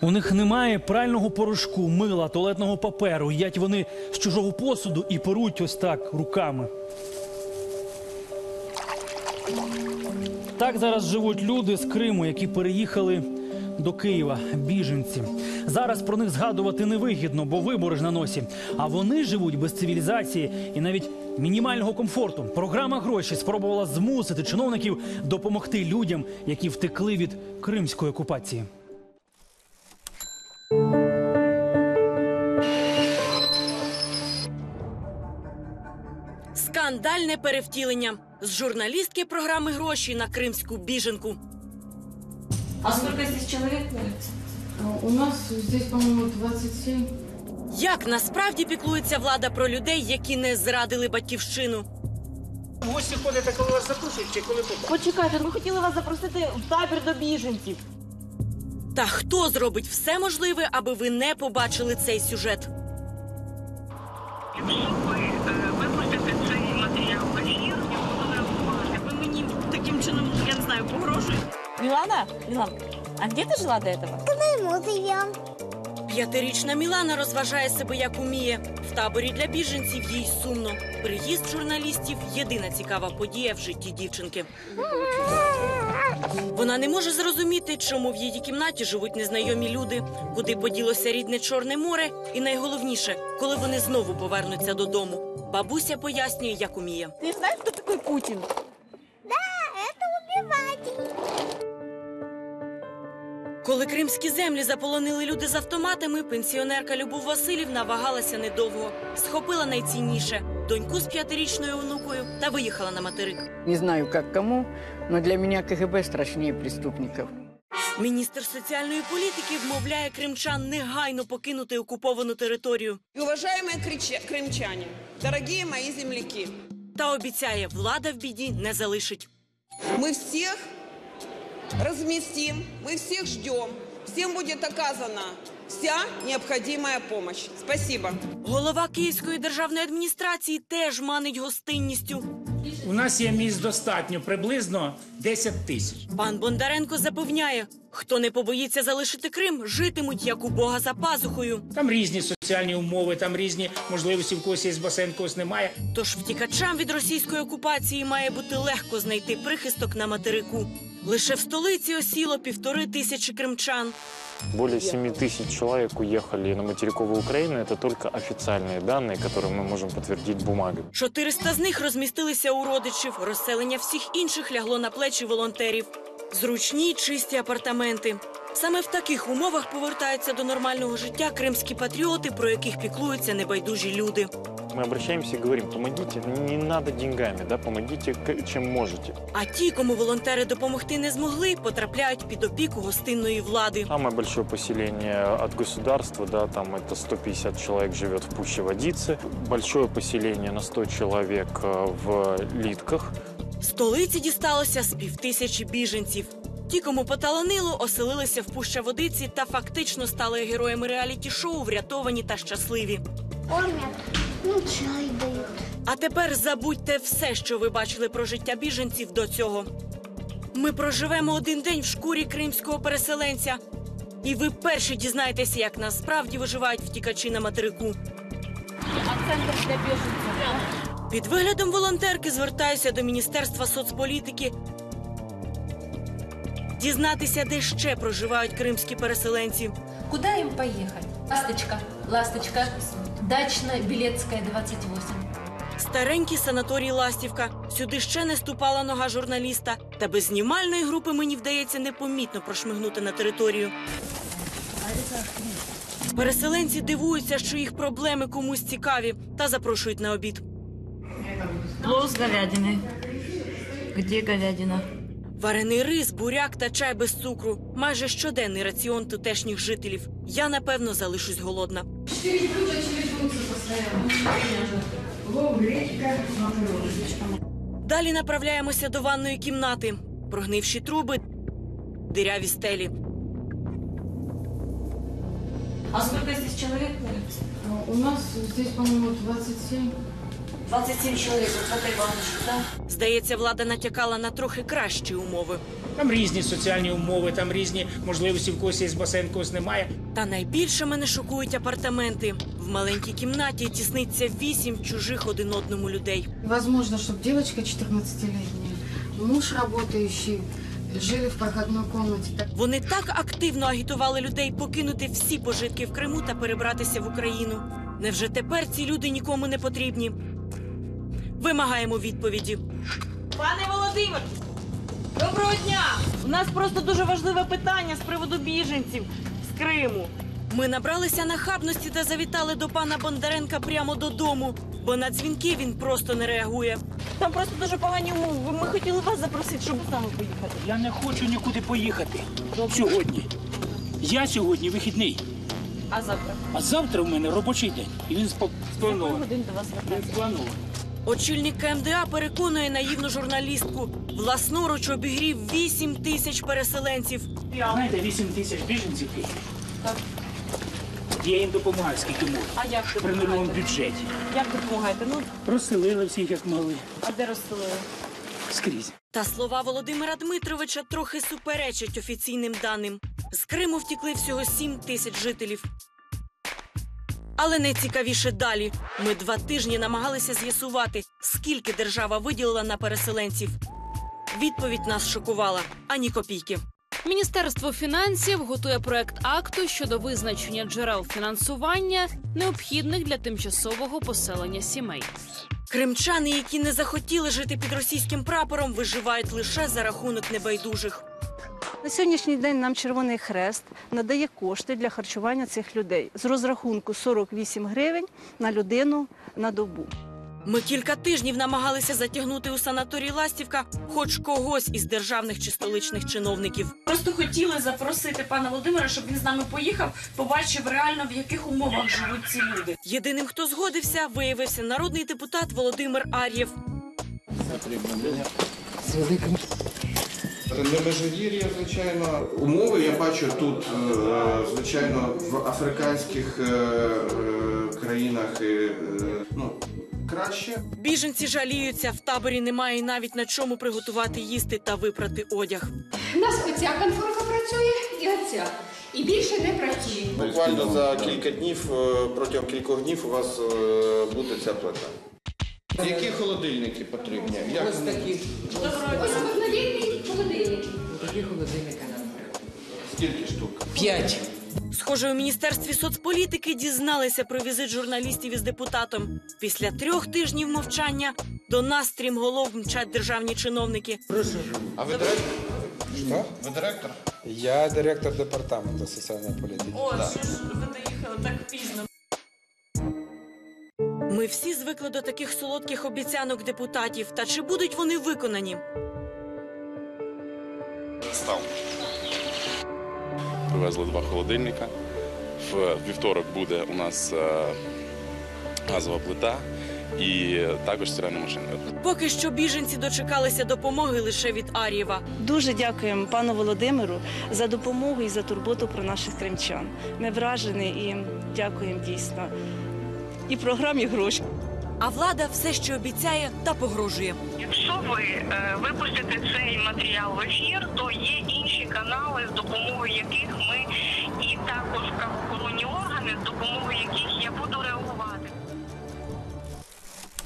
У них немає прального порошку, мила, туалетного паперу. Їдять вони з чужого посуду і перуть ось так руками. Так зараз живуть люди з Криму, які переїхали до Києва, біженці. Зараз про них згадувати невигідно, бо вибори ж на носі. А вони живуть без цивілізації і навіть мінімального комфорту. Програма гроші спробувала змусити чиновників допомогти людям, які втекли від кримської окупації. Скандальне перевтілення з журналістки програми гроші на кримську біженку. А сколько здесь человек находится? У нас здесь, по-моему, 27. Як насправді піклується влада про людей, які не зрадили батьківщину? Гості ходите, коли вас запрошують, чи коли? Почекайте, ми хотіли вас запросити в табір до біженців. Та хто зробить все можливе, аби ви не побачили цей сюжет? Якщо ви е, випустите цей матеріал в ефір, я буду реагувати. Ви мені таким чином, я не знаю, погрожуєте. Милана? Милан, а где ты жила до этого? П'ятирічна Мілана розважає себе як уміє. В таборі для біженців їй сумно. Приїзд журналістів єдина цікава подія в житті дівчинки. Вона не може зрозуміти, чому в її кімнаті живуть незнайомі люди, куди поділося рідне Чорне море, і найголовніше, коли вони знову повернуться додому. Бабуся пояснює, як уміє. Не знаєш, хто такий Путин? Коли кримські землі заполонили люди з автоматами, пенсіонерка Любов Васильівна вагалася недовго, схопила найцінніше доньку з п'ятирічною онукою та виїхала на материк. Не знаю, как кому, но для меня КГБ страшнее преступников. Міністр соціальної політики вмовляє кримчан негайно покинути окуповану територію И, уважаемые крича- крымчане, дорогие мои земляки, та обіцяє, влада в біді не залишить. мы всех разместим, мы всех ждем, всем будет оказана вся необхідна допомога. Спасибо. Голова Київської державної адміністрації теж манить гостинністю. У нас є місць достатньо, приблизно 10 тисяч. Пан Бондаренко запевняє, хто не побоїться залишити Крим, житимуть як у Бога за пазухою. Там різні соціальні умови, там різні можливості, в когось є басейн, в когось немає. Тож втікачам від російської окупації має бути легко знайти прихисток на материку. Лише в столиці осіло півтори тисячі кримчан. Более 7 тысяч человек уехали на материковую Украину. Это только официальные данные, которые мы можем подтвердить бумагами. 400 з них розмістилися у родичів. Розселення всіх інших лягло на плечі волонтерів. Зручні, й чисті апартаменти. Саме в таких умовах повертаються до нормального життя кримські патріоти, про яких піклуються небайдужі люди. Мы обращаемся и говорим, помогите, не надо деньгами, да, помогите к- чем можете. А ті, кому волонтери допомогти не змогли, потрапляють під опіку гостинної влади. Самое большое поселение от государства, да, там это 150 человек живет в Пуще Водицы. Большое поселение на 100 человек э, в Литках. Столиці дісталося з півтисячі біженців. Ті, кому поталанило, оселилися в пуща водиці та фактично стали героями реаліті-шоу, врятовані та щасливі. кормят, ну, чай. А тепер забудьте все, що ви бачили про життя біженців до цього. Ми проживемо один день в шкурі кримського переселенця, і ви перші дізнаєтеся, як насправді виживають втікачі на материку. А центр для беженцев? Під виглядом волонтерки звертаюся до Міністерства соцполітики. Дізнатися, де ще проживають кримські переселенці. Куда им поехать? Ласточка, Ласточка, Дачно-Белецкая, 28. Старенький санаторій Ластівка. Сюди ще не ступала нога журналіста. Та без знімальної групи мені вдається непомітно прошмигнути на територію. Переселенці дивуються, що їх проблеми комусь цікаві, та запрошують на обід. Плов с говядиной. Где говядина? Варений рис, буряк та чай без цукру. Майже щоденний раціон тутешніх жителів. Я напевно залишусь голодна. Далі направляємося до ванної кімнати. Прогнивші труби, диряві стелі. А сколько здесь? А У нас здесь, по-моему, 27. 27 человек вот в ванночке, да? Здається, влада натякала на трохи кращі умови. Там різні соціальні умови, там різні можливості, в когось є басейн, когось немає. Та найбільше мене шокують апартаменти. В маленькій кімнаті тісниться вісім чужих один одному людей. Возможно, чтобы девочка 14-летняя, муж работающий, жили в проходной комнате. Так Вони так активно агітували людей покинути всі пожитки в Криму та перебратися в Україну. Невже тепер ці люди нікому не потрібні? Вимагаємо відповіді. Пане Володимир, доброго дня! У нас просто дуже важливе питання з приводу біженців з Криму. Ми набралися нахабності та завітали до пана Бондаренка прямо додому, бо на дзвінки він просто не реагує. Там просто дуже погані умови. Ми хотіли вас запросити, щоб з нами поїхати. Я не хочу нікуди поїхати сьогодні. Я сьогодні вихідний, А завтра? а завтра в мене робочий день. І він спланований. годин до вас Він спланований. Очільник КМДА переконує наївну журналістку. Власноруч обігрів 8 тисяч переселенців. Знаєте, 8 тисяч біженців Києві. Я їм допомагаю, скільки можу. А як При нульовому бюджеті. Як допомагаєте? Ну, Розселили всіх, як могли. а де розселили? Скрізь. Та слова Володимира Дмитровича трохи суперечать офіційним даним. З Криму втікли всього 7 тисяч жителів. Але найцікавіше далі. Ми два тижні намагалися з'ясувати, скільки держава виділила на переселенців. Відповідь нас шокувала ані копійки. Міністерство фінансів готує проект акту щодо визначення джерел фінансування, необхідних для тимчасового поселення сімей. Кримчани, які не захотіли жити під російським прапором, виживають лише за рахунок небайдужих. На сьогоднішній день нам Червоний Хрест надає кошти для харчування цих людей з розрахунку 48 гривень на людину на добу. Ми кілька тижнів намагалися затягнути у санаторій Ластівка хоч когось із державних чи столичних чиновників. Просто хотіли запросити пана Володимира, щоб він з нами поїхав, побачив реально, в яких умовах живуть ці люди. Єдиним, хто згодився, виявився народний депутат Володимир Ар'єв. З великим не межир'я, звичайно. Умови я бачу тут, е, звичайно, в африканських е, е, країнах ну, краще. Біженці жаліються, в таборі немає навіть на чому приготувати їсти та випрати одяг. У нас оця конфорка працює і оця. І більше не працює. Буквально за кілька днів, протягом кількох днів у вас буде ця плита. Які холодильники потрібні? Як Ось такі. Ось холодильник. Такі холодильника Скільки штук? П'ять. Схоже, у міністерстві соцполітики дізналися про візит журналістів із депутатом. Після трьох тижнів мовчання до нас стрімголов мчать державні чиновники. А ви директор? Що? Ви директор? Я директор департаменту соціальної політики. О, що ж ви доїхали так пізно. Ми всі звикли до таких солодких обіцянок депутатів. Та чи будуть вони виконані? Привезли два холодильника. В вівторок буде у нас е, газова плита і також стиральна машинка. Поки що біженці дочекалися допомоги лише від Ар'єва. Дуже дякуємо пану Володимиру за допомогу і за турботу про наших кримчан. Ми вражені і дякуємо дійсно. І програмі гроші. А влада все ще обіцяє та погрожує. Якщо ви е, випустите цей матеріал в ефір, то є інші канали, з допомогою яких ми і також правоохоронні органи, з допомогою яких я буду